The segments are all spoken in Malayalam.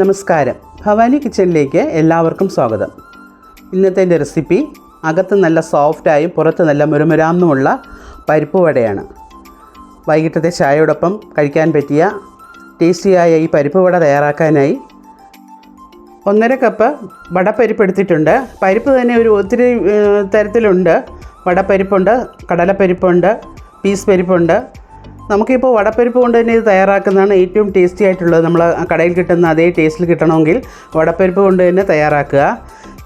നമസ്കാരം. ഭവാനി കിച്ചണിലേക്ക് എല്ലാവർക്കും സ്വാഗതം. ഇന്നത്തെ എന്റെ റെസിപ്പി അകത്ത് നല്ല സോഫ്റ്റായും പുറത്ത് നല്ല മുരുമുരാന്നുമുള്ള പരിപ്പ് വടയാണ്. വൈകിട്ടത്തെ ചായയോടൊപ്പം കഴിക്കാൻ പറ്റിയ ടേസ്റ്റിയായ ഈ പരിപ്പ് വട തയ്യാറാക്കാനായി ഒന്നര കപ്പ് വടപ്പരിപ്പ് എടുത്തിട്ടുണ്ട്. പരിപ്പ് തന്നെ ഒരു ഒത്തിരി തരത്തിലുണ്ട്. വടപ്പരിപ്പുണ്ട് കടലപ്പരിപ്പുണ്ട് പീസ് പരിപ്പുണ്ട് നമുക്കിപ്പോൾ വടപ്പരിപ്പ് കൊണ്ട് തന്നെ ഇത് തയ്യാറാക്കുന്നതാണ് ഏറ്റവും ടേസ്റ്റി ആയിട്ടുള്ളത്. നമ്മൾ കടയിൽ കിട്ടുന്ന അതേ ടേസ്റ്റിൽ കിട്ടണമെങ്കിൽ വടപ്പരിപ്പ് കൊണ്ട് തന്നെ തയ്യാറാക്കുക.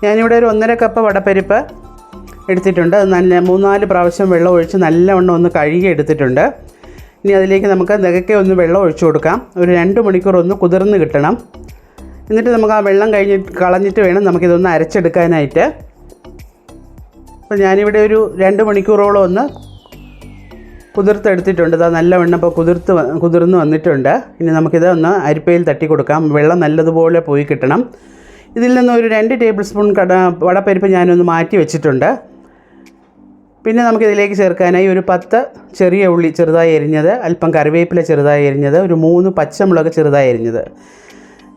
ഞാനിവിടെ ഒരു ഒന്നര കപ്പ് വടപ്പരിപ്പ് എടുത്തിട്ടുണ്ട്. നല്ല മൂന്നാൽ പ്രാവശ്യം വെള്ളം ഒഴിച്ച് നല്ലവണ്ണം ഒന്ന് കഴുകി എടുത്തിട്ടുണ്ട്. ഇനി അതിലേക്ക് നമുക്ക് നികക്കെ ഒന്ന് വെള്ളം ഒഴിച്ചു കൊടുക്കാം. ഒരു രണ്ട് മണിക്കൂർ ഒന്ന് കുതിർന്ന് കിട്ടണം. എന്നിട്ട് നമുക്ക് ആ വെള്ളം കഴിഞ്ഞ് കളഞ്ഞിട്ട് വേണം നമുക്കിതൊന്ന് അരച്ചെടുക്കാനായിട്ട്. അപ്പോൾ ഞാനിവിടെ ഒരു രണ്ട് മണിക്കൂറോളം ഒന്ന് കുതിർത്തെടുത്തിട്ടുണ്ട്. ഇതാ നല്ലവണ്ണം ഇപ്പോൾ കുതിർത്ത് കുതിർന്ന് വന്നിട്ടുണ്ട്. ഇനി നമുക്കിത് ഒന്ന് അരിപ്പയിൽ തട്ടി കൊടുക്കാം വെള്ളം നല്ലതുപോലെ പോയി കിട്ടണം. ഇതിൽ നിന്ന് ഒരു രണ്ട് ടേബിൾ സ്പൂൺ കട വടപ്പരിപ്പ് ഞാനൊന്ന് മാറ്റി വെച്ചിട്ടുണ്ട്. പിന്നെ നമുക്കിതിലേക്ക് ചേർക്കാനായി ഒരു പത്ത് ചെറിയ ഉള്ളി ചെറുതായി എരിഞ്ഞത് അല്പം കറിവേപ്പില ചെറുതായി എരിഞ്ഞത് ഒരു മൂന്ന് പച്ചമുളക് ചെറുതായി എരിഞ്ഞത്.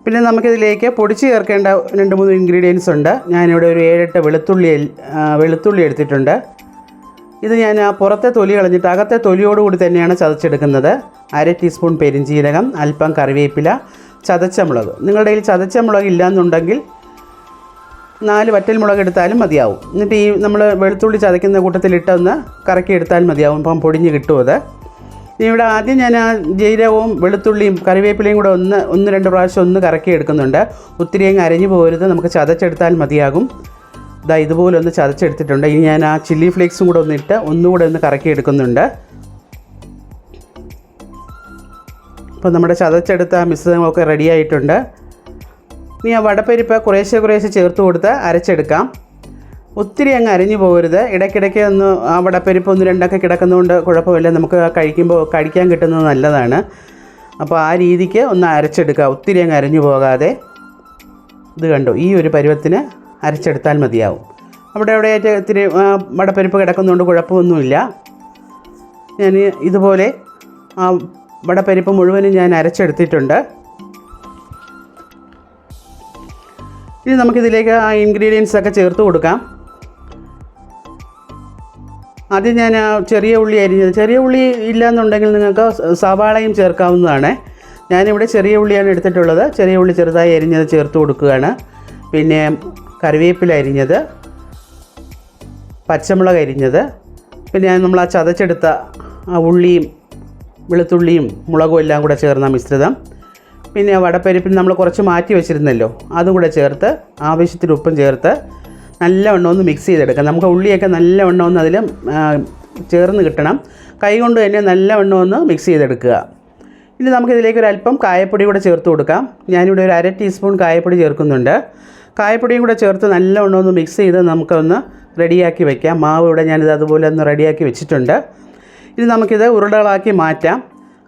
പിന്നെ നമുക്കിതിലേക്ക് പൊടിച്ച് ചേർക്കേണ്ട രണ്ട് മൂന്ന് ഇൻഗ്രീഡിയൻസ് ഉണ്ട്. ഞാനിവിടെ ഒരു ഏഴെട്ട് വെളുത്തുള്ളി വെളുത്തുള്ളി എടുത്തിട്ടുണ്ട്. ഇത് ഞാൻ പുറത്തെ തൊലി കളഞ്ഞിട്ട് അകത്തെ തൊലിയോടുകൂടി തന്നെയാണ് ചതച്ചെടുക്കുന്നത്. അര ടീസ്പൂൺ പെരിഞ്ജീരകം അല്പം കറിവേപ്പില ചതച്ച മുളക്. നിങ്ങളുടെ കയ്യിൽ ചതച്ച മുളക് ഇല്ലയെന്നുണ്ടെങ്കിൽ നാല് വറ്റൽ മുളക് എടുത്താലും മതിയാവും. എന്നിട്ട് ഈ നമ്മൾ വെളുത്തുള്ളി ചതയ്ക്കുന്ന കൂട്ടത്തിലിട്ടൊന്ന് കറക്കി എടുത്താൽ മതിയാവും. അപ്പം പൊടിഞ്ഞ് കിട്ടും അത്. ഇവിടെ ആദ്യം ഞാൻ ആ ജീരകവും വെളുത്തുള്ളിയും കറിവേപ്പിലയും കൂടെ ഒന്ന് ഒന്ന് രണ്ട് പ്രാവശ്യം ഒന്ന് കറക്കി എടുക്കുന്നുണ്ട്. ഒത്തിരി അങ്ങ് അരഞ്ഞു പോകരുത്. നമുക്ക് ചതച്ചെടുത്താൽ മതിയാകും. ഇതാ ഇതുപോലെ ഒന്ന് ചതച്ചെടുത്തിട്ടുണ്ട്. ഇനി ഞാൻ ആ ചില്ലി ഫ്ലേക്സും കൂടെ ഒന്ന് ഇട്ട് ഒന്നുകൂടെ ഒന്ന് കറക്കി എടുക്കുന്നുണ്ട്. അപ്പോൾ നമ്മുടെ ചതച്ചെടുത്ത മിശ്രിതങ്ങളൊക്കെ റെഡി ആയിട്ടുണ്ട്. ഇനി ആ വടപ്പരിപ്പ് കുറേശ്ശെ കുറേശ്ശെ ചേർത്ത് കൊടുത്ത് അരച്ചെടുക്കാം. ഒത്തിരി അങ്ങ് അരിഞ്ഞു പോകരുത്. ഇടയ്ക്കിടയ്ക്ക് ഒന്ന് ആ വടപ്പരിപ്പ് ഒന്ന് രണ്ടൊക്കെ കിടക്കുന്നതുകൊണ്ട് കുഴപ്പമില്ല. നമുക്ക് കഴിക്കുമ്പോൾ കഴിക്കാൻ കിട്ടുന്നത് നല്ലതാണ്. അപ്പോൾ ആ രീതിക്ക് ഒന്ന് അരച്ചെടുക്കുക. ഒത്തിരി അങ്ങ് അരിഞ്ഞു പോകാതെ. ഇത് കണ്ടു? ഈ ഒരു പരുവത്തിന് അരച്ചെടുത്താൽ മതിയാവും. അവിടെ അവിടെയായിട്ട് ഇത്തിരി വടപ്പരിപ്പ് കിടക്കുന്നതുകൊണ്ട് കുഴപ്പമൊന്നുമില്ല. ഞാൻ ഇതുപോലെ ആ വടപ്പരിപ്പ് മുഴുവനും ഞാൻ അരച്ചെടുത്തിട്ടുണ്ട്. ഇനി നമുക്കിതിലേക്ക് ആ ഇൻഗ്രീഡിയൻസ് ഒക്കെ ചേർത്ത് കൊടുക്കാം. ആദ്യം ഞാൻ ചെറിയ ഉള്ളി അരിഞ്ഞത്. ചെറിയ ഉള്ളി ഇല്ലയെന്നുണ്ടെങ്കിൽ നിങ്ങൾക്ക് സവാളയും ചേർക്കാവുന്നതാണ്. ഞാനിവിടെ ചെറിയ ഉള്ളിയാണ് എടുത്തിട്ടുള്ളത്. ചെറിയ ഉള്ളി ചെറുതായി അരിഞ്ഞത് ചേർത്ത് കൊടുക്കുകയാണ്. പിന്നെ കറിവേപ്പില അരിഞ്ഞത് പച്ചമുളക് അരിഞ്ഞത് പിന്നെ നമ്മൾ ആ ചതച്ചെടുത്ത ആ ഉള്ളിയും വെളുത്തുള്ളിയും മുളകും എല്ലാം കൂടെ ചേർന്ന മിശ്രിതം പിന്നെ വടപ്പരിപ്പിന് നമ്മൾ കുറച്ച് മാറ്റി വെച്ചിരുന്നല്ലോ അതും കൂടെ ചേർത്ത് ആവശ്യത്തിന് ഉപ്പും ചേർത്ത് നല്ല നല്ലവണ്ണം ഒന്ന് മിക്സ് ചെയ്തെടുക്കാം. നമുക്ക് ഉള്ളിയൊക്കെ നല്ല നല്ലവണ്ണം ഒന്ന് അതിൽ ചേർന്ന് കിട്ടണം. കൈ കൊണ്ട് തന്നെ നല്ല നല്ലവണ്ണം ഒന്ന് മിക്സ് ചെയ്തെടുക്കുക. ഇനി നമുക്കിതിലേക്ക് ഒരു അല്പം കായപ്പൊടി കൂടെ ചേർത്ത് കൊടുക്കാം. ഞാനിവിടെ ഒരു അര ടീസ്പൂൺ കായപ്പൊടി ചേർക്കുന്നുണ്ട്. കായപ്പൊടിയും കൂടെ ചേർത്ത് നല്ലവണ്ണം ഒന്ന് മിക്സ് ചെയ്ത് നമുക്കൊന്ന് റെഡിയാക്കി വെക്കാം. മാവ് ഇവിടെ ഞാനിത് അതുപോലെ ഒന്ന് റെഡിയാക്കി വെച്ചിട്ടുണ്ട്. ഇനി നമുക്കിത് ഉരുളകളാക്കി മാറ്റാം.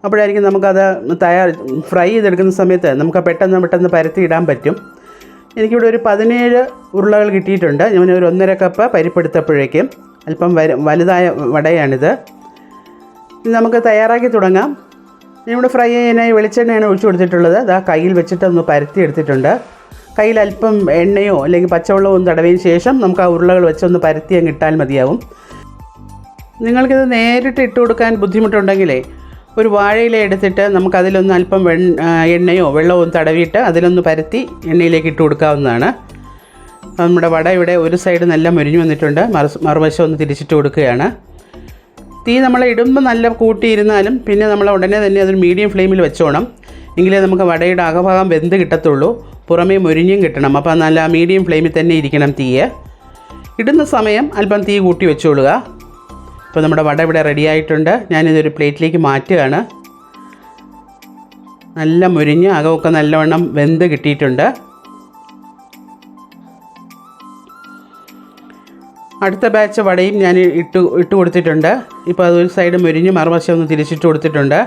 അപ്പോഴായിരിക്കും നമുക്കത് തയ്യാർ ഫ്രൈ ചെയ്തെടുക്കുന്ന സമയത്ത് നമുക്ക് പെട്ടെന്ന് പെട്ടെന്ന് പരത്തി ഇടാൻ പറ്റും. എനിക്കിവിടെ ഒരു പതിനേഴ് ഉരുളകൾ കിട്ടിയിട്ടുണ്ട്. ഞാൻ ഒരു ഒന്നര കപ്പ് പരിപ്പെടുത്തപ്പോഴേക്കും അല്പം വലുതായ വടയാണിത്. ഇനി നമുക്ക് തയ്യാറാക്കി തുടങ്ങാം. ഇവിടെ ഫ്രൈ ചെയ്യാനായി വെളിച്ചെണ്ണയാണ് ഒഴിച്ചു കൊടുത്തിട്ടുള്ളത്. അത് കയ്യിൽ വെച്ചിട്ട് ഒന്ന് പരത്തി എടുത്തിട്ടുണ്ട്. കയ്യിൽ അല്പം എണ്ണയോ അല്ലെങ്കിൽ പച്ചവെള്ളവും തടവിയതിന് ശേഷം നമുക്ക് ആ ഉരുളകൾ വെച്ചൊന്ന് പരത്തി അങ്ങ് ഇട്ടാൽ മതിയാവും. നിങ്ങൾക്കിത് നേരിട്ട് ഇട്ട് കൊടുക്കാൻ ബുദ്ധിമുട്ടുണ്ടെങ്കിലേ ഒരു വാഴയില എടുത്തിട്ട് നമുക്കതിലൊന്ന് അല്പം വെ എണ്ണയോ വെള്ളവും തടവിയിട്ട് അതിലൊന്ന് പരത്തി എണ്ണയിലേക്ക് ഇട്ട് കൊടുക്കാവുന്നതാണ്. നമ്മുടെ വട ഇവിടെ ഒരു സൈഡ് നല്ല മുരിഞ്ഞു വന്നിട്ടുണ്ട്. മറു മറുവശം ഒന്ന് തിരിച്ചിട്ട് കൊടുക്കുകയാണ്. തീ നമ്മൾ ഇടുമ്പോൾ നല്ല കൂട്ടിയിരുന്നാലും പിന്നെ നമ്മൾ ഉടനെ തന്നെ അതൊരു മീഡിയം ഫ്ലെയിമിൽ വെച്ചോണം. എങ്കിലേ നമുക്ക് വടയുടെ അകഭാഗം വെന്ത് കിട്ടത്തുള്ളൂ. പുറമേ മുരിഞ്ഞും കിട്ടണം. അപ്പോൾ നല്ല മീഡിയം ഫ്ലെയിമിൽ തന്നെ ഇരിക്കണം തീയ് ഇടുന്ന സമയം അല്പം തീ കൂട്ടി വെച്ചോളുക. ഇപ്പോൾ നമ്മുടെ വട ഇവിടെ റെഡി ആയിട്ടുണ്ട്. ഞാനിതൊരു പ്ലേറ്റിലേക്ക് മാറ്റുകയാണ്. നല്ല മുരിഞ്ഞ് അകമൊക്കെ നല്ലവണ്ണം വെന്ത് കിട്ടിയിട്ടുണ്ട്. അടുത്ത ബാച്ച് വടയും ഞാൻ ഇട്ട് ഇട്ട് കൊടുത്തിട്ടുണ്ട് ഇപ്പോൾ അതൊരു സൈഡ് മുരിഞ്ഞ് മറുവശം ഒന്ന് തിരിച്ചിട്ട് കൊടുത്തിട്ടുണ്ട്.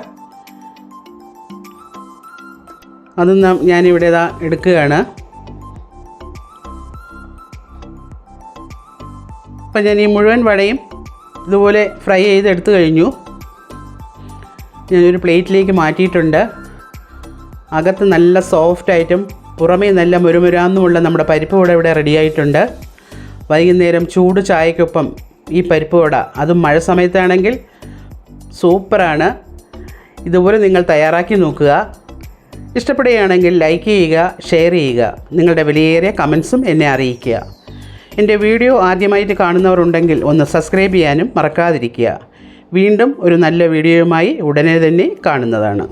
അതും ഞാനിവിടെ ഇതാ എടുക്കുകയാണ്. അപ്പം ഞാൻ ഈ മുഴുവൻ വടയും ഇതുപോലെ ഫ്രൈ ചെയ്ത് എടുത്തു കഴിഞ്ഞു. ഞാനൊരു പ്ലേറ്റിലേക്ക് മാറ്റിയിട്ടുണ്ട്. അകത്ത് നല്ല സോഫ്റ്റായിട്ടും പുറമേ നല്ല മുരുമുരാന്നുമുള്ള നമ്മുടെ പരിപ്പ് വട ഇവിടെ റെഡിയായിട്ടുണ്ട് വൈകുന്നേരം ചൂട് ചായക്കൊപ്പം ഈ പരിപ്പ് വട. അതും മഴ സമയത്താണെങ്കിൽ സൂപ്പറാണ്. ഇതുപോലെ നിങ്ങൾ തയ്യാറാക്കി നോക്കുക. ഇഷ്ടപ്പെടുകയാണെങ്കിൽ ലൈക്ക് ചെയ്യുക ഷെയർ ചെയ്യുക. നിങ്ങളുടെ വിലയേറിയ കമൻസും എന്നെ അറിയിക്കുക. എന്റെ വീഡിയോ ആദ്യമായിട്ട് കാണുന്നവരുണ്ടെങ്കിൽ ഒന്ന് സബ്സ്ക്രൈബ് ചെയ്യാനും മറക്കാതിരിക്കുക. വീണ്ടും ഒരു നല്ല വീഡിയോയുമായി ഉടനെ തന്നെ കാണുന്നതാണ്.